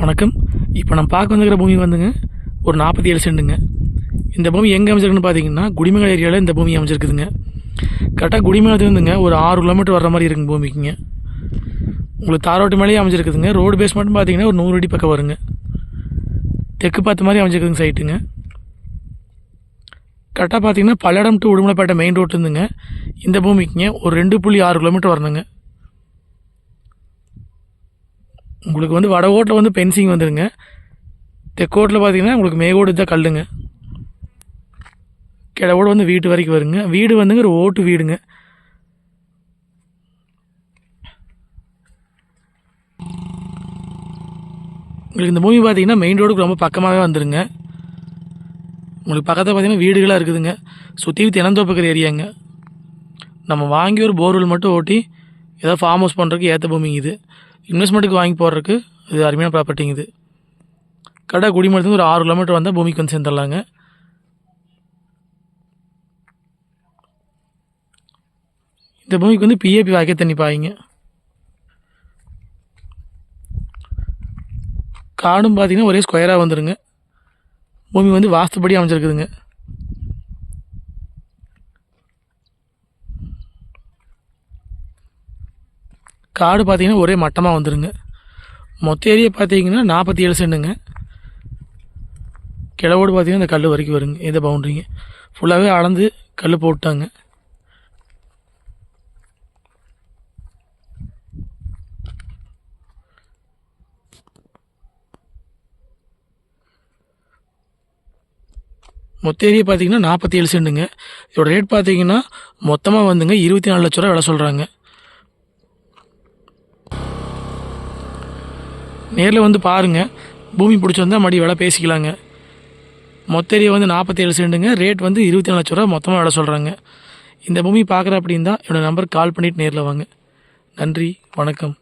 வணக்கம். இப்போ நம்ம பார்க்க வந்துக்கிற பூமி வந்துங்க ஒரு நாற்பத்தி ஏழு சென்ட்டுங்க இந்த பூமி எங்கே அமைச்சிருக்குன்னு பார்த்தீங்கன்னா குடிமங்கல் ஏரியாவில் இந்த பூமி அமைச்சிருக்குதுங்க கரெக்டாக குடிமங்கலத்துலேருந்துங்க ஒரு ஆறு கிலோமீட்டர் வர்ற மாதிரி இருக்குங்க பூமிக்குங்க. உங்களுக்கு தாரோட்டு மேலேயே அமைச்சிருக்குதுங்க ரோடு பேஸ் மட்டும் பார்த்தீங்கன்னா ஒரு நூறு அடி பக்கம் வருங்க. தெற்கு பார்த்த மாதிரி அமைச்சிருக்குதுங்க சைட்டுங்க கரெக்டாக பார்த்தீங்கன்னா பல்லடம் டு உடுமலைப்பேட்டை மெயின் ரோட்லேருந்துங்க இந்த பூமிக்குங்க ஒரு ரெண்டு புள்ளி ஆறு கிலோமீட்டர் வரணுங்க. உங்களுக்கு வந்து வடகோட்டில் வந்து பென்சிங் வந்துடுங்க தெக்கோட்டில் பார்த்தீங்கன்னா உங்களுக்கு மேகோடு தான் கல்லுங்க. கிழவோடு வந்து வீட்டு வரைக்கும் வருங்க. வீடு வந்துங்க ஒரு ஓட்டு வீடுங்க. உங்களுக்கு இந்த பூமி பார்த்தீங்கன்னா மெயின் ரோடுக்கு ரொம்ப பக்கமாகவே வந்துடுங்க உங்களுக்கு பக்கத்தில் பார்த்தீங்கன்னா வீடுகளாக இருக்குதுங்க. சுற்றி தினந்தோப்புக்கிற ஏரியாங்க. நம்ம வாங்கி ஒரு போர்வெல் மட்டும் ஓட்டி ஏதாவது ஃபார்ம் ஹவுஸ் பண்ணுறதுக்கு ஏற்ற பூமிங்க இது. இன்வெஸ்ட்மெண்ட்டுக்கு வாங்கி போடுறதுக்கு இது அருமையான ப்ராப்பர்ட்டிங்க இது. கடை குடிமலத்துக்கு ஒரு ஆறு கிலோமீட்டர் வந்தால் பூமிக்கு வந்து சேர்ந்துடலாங்க. இந்த பூமிக்கு வந்து பிஏபி வாக்கே தண்ணி பாய்ங்க. காடும் பார்த்தீங்கன்னா ஒரே ஸ்கொயராக வந்துடுங்க பூமி வந்து வாஸ்துப்படி அமைஞ்சிருக்குதுங்க. காடு பார்த்தீங்கன்னா ஒரே மட்டமாக வந்துடுங்க மொத்த ஏரியா பார்த்தீங்கன்னா நாற்பத்தி ஏழு செண்டுங்க கிழவோடு பார்த்தீங்கன்னா இந்த கல் வரைக்கும் வருங்க இந்த பவுண்ட்ரிங்க ஃபுல்லாகவே அளந்து கல் போட்டாங்க. மொத்த ஏரியா பார்த்தீங்கன்னா நாற்பத்தி ஏழு செண்டுங்க இதோட ரேட் பார்த்தீங்கன்னா மொத்தமாக வந்துங்க இருபத்தி நாலு லட்ச ரூபா விலை சொல்கிறாங்க நேரில் வந்து பாருங்கள் பூமி பிடிச்சிருந்தா மறுபடியும் விலை பேசிக்கலாங்க. மொத்த ஏரியா வந்து நாற்பத்தேழு சென்ட்டுங்க ரேட் வந்து இருபத்தி நாலு லட்ச ரூபா மொத்தமாக விலை சொல்கிறாங்க இந்த பூமி பார்க்குற அப்படின்னா என்னோடய நம்பருக்கு கால் பண்ணிவிட்டு நேரில் வாங்க. நன்றி வணக்கம்.